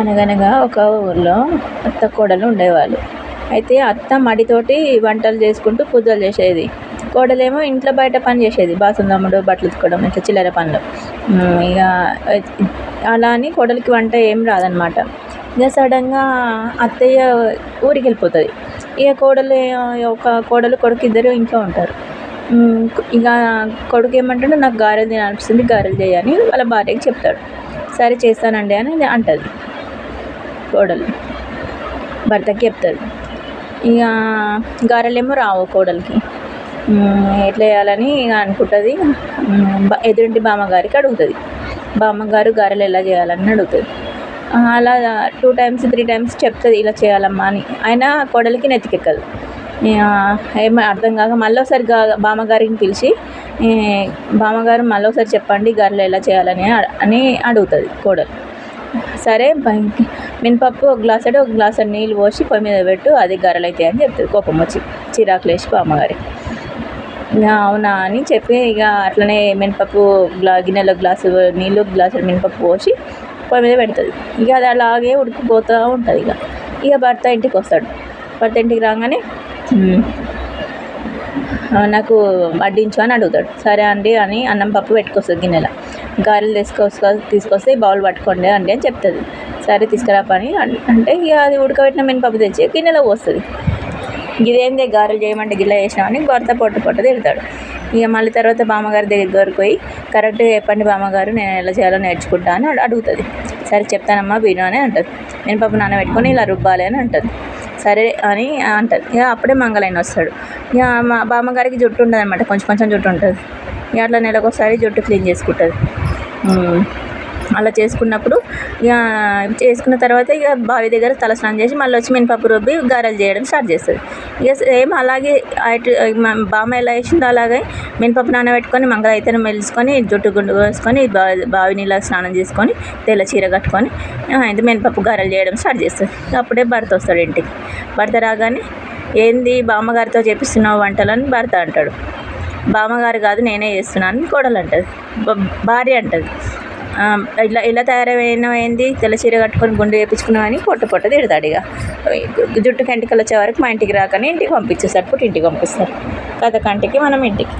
అనగనగా ఒక ఊర్లో అత్త కోడలు ఉండేవాళ్ళు. అయితే అత్త మడితోటి వంటలు చేసుకుంటూ పూజలు చేసేది. కోడలేమో ఇంట్లో బయట పని చేసేది. బాసనలు దమ్ముడు బట్టలు ఉతుకోవడం ఇట్లా చిల్లర పనులు. ఇక అలా అని కోడలికి వంట ఏం రాదనమాట ఇక సడన్గా అత్తయ్య ఊరికి వెళ్ళిపోతుంది. ఇక కోడలు ఒక కోడలు కొడుకు ఇద్దరు ఇంట్లో ఉంటారు. ఇక కొడుకు ఏమంటాడు నాకు గారెలు తినాలనిపిస్తుంది గారెలు చేయని వాళ్ళ భార్యకి చెప్తాడు. సరే చేస్తానండి అని అంటుంది. కోడలు. భర్తకి చెప్తుంది ఇక గారెలేమో రావు కోడలికి. ఎట్లా చేయాలని ఇక అనుకుంటుంది. ఎదురింటి బామ్మగారికి అడుగుతుంది. బామ్మగారు గారెలు ఎలా చేయాలని అడుగుతుంది. అలా టూ టైమ్స్ త్రీ టైమ్స్ చెప్తుంది ఇలా చేయాలమ్మా అని. అయినా కోడలికి నెత్తికెక్కదు. ఏమో అర్థం కాక మళ్ళీ ఒకసారి బామ్మగారిని పిలిచి బామ్మగారు మళ్ళీ ఒకసారి చెప్పండి గారెలు ఎలా చేయాలని అని అడుగుతుంది కోడలు. సరే మినపప్పు ఒక గ్లాస్ గ్లాసెడు ఒక గ్లాస్ నీళ్ళు పోసి పొయ్యి మీద పెట్టు అది గారెలు అని చెప్తుంది. కోపం వచ్చి. చిరాకులు వేసి అవునా అని చెప్పి ఇక అట్లనే మినపప్పు గ్లా గిన్నెలో గ్లాసు నీళ్ళు గ్లాసు మినపప్పు పోసి పొయ్యి మీద పెడుతుంది. ఇక అది అలాగే ఉడికిపోతూ ఉంటుంది ఇక ఇక భర్త ఇంటికి వస్తాడు. భర్త ఇంటికి రాగానే నాకు వడ్డించు అని అడుగుతాడు. సరే అండి అని అన్నం పప్పు పెట్టుకొస్తుంది గిన్నెలో. గారెలు తీసుకొస్తా తీసుకొస్తే బౌల్ పట్టుకోండి అండి అని చెప్తుంది. సరే తీసుకురా పని అంటే ఇక అది ఉడకబెట్టిన మినపప్పు తెచ్చి గిన్నెలో పోస్తుంది. ఇదేందే గారెలు చేయమంటే గిల్ల చేసినామని భర్త పొట్టు పొట్ట తిడతాడు. ఇక మళ్ళీ తర్వాత బామ్మగారి దగ్గరికి పోయి కరెక్ట్గా చెప్పండి బామ్మగారు నేను ఎలా చేయాలో నేర్చుకుంటా అని అడుగుతుంది. సరే చెప్తానమ్మా విను అని అంటుంది. మినపప్పు నానబెట్టుకొని ఇలా రుబ్బాలి అని అంటుంది. సరే అని అంటుంది. ఇక అప్పుడే మంగళైన వస్తాడు. ఇక మా బామ్మగారికి జుట్టు ఉంటుంది అనమాట కొంచెం కొంచెం జుట్టు ఉంటుంది. ఇక అట్లా నెలకొకసారి జుట్టు క్లీన్ చేసుకుంటుంది. అలా చేసుకున్నప్పుడు ఇక చేసుకున్న తర్వాత ఇక బావి దగ్గర తల స్నానం చేసి మళ్ళీ వచ్చి మినపప్పు రుబ్బి గారెలు చేయడం స్టార్ట్ చేస్తుంది. ఇక సేమ్ అలాగే అటు బామ్మ ఎలా వేసిందో అలాగే మినపప్పు నానబెట్టుకొని మంగళ మెలుసుకొని జుట్టు గుండు వేసుకొని బావి నీళ్ళ స్నానం చేసుకొని తెల్ల చీర కట్టుకొని అయితే మినపప్పు గారెలు చేయడం స్టార్ట్ చేస్తుంది. అప్పుడే భర్త వస్తాడు ఇంటికి. భర్త రాగానే ఏంది బామ్మగారితో చేపిస్తున్నావు వంటలని? భర్త అంటాడు. బామ్మగారు కాదు నేనే చేస్తున్నాను కోడలు అంటుంది. భార్య అంటుంది. ఇలా ఇలా తయారైనవి ఏంది తెల్ల చీర కట్టుకొని గుండు వేయించుకున్నామని పొట్ట పొట్ట తిడతాడు ఇక. జుట్టు కంటికి వచ్చే వరకు మా ఇంటికి రాకనే ఇంటికి పంపించేస్తాడు పుట్టి ఇంటికి పంపిస్తారు కథ కంటికి మనం ఇంటికి.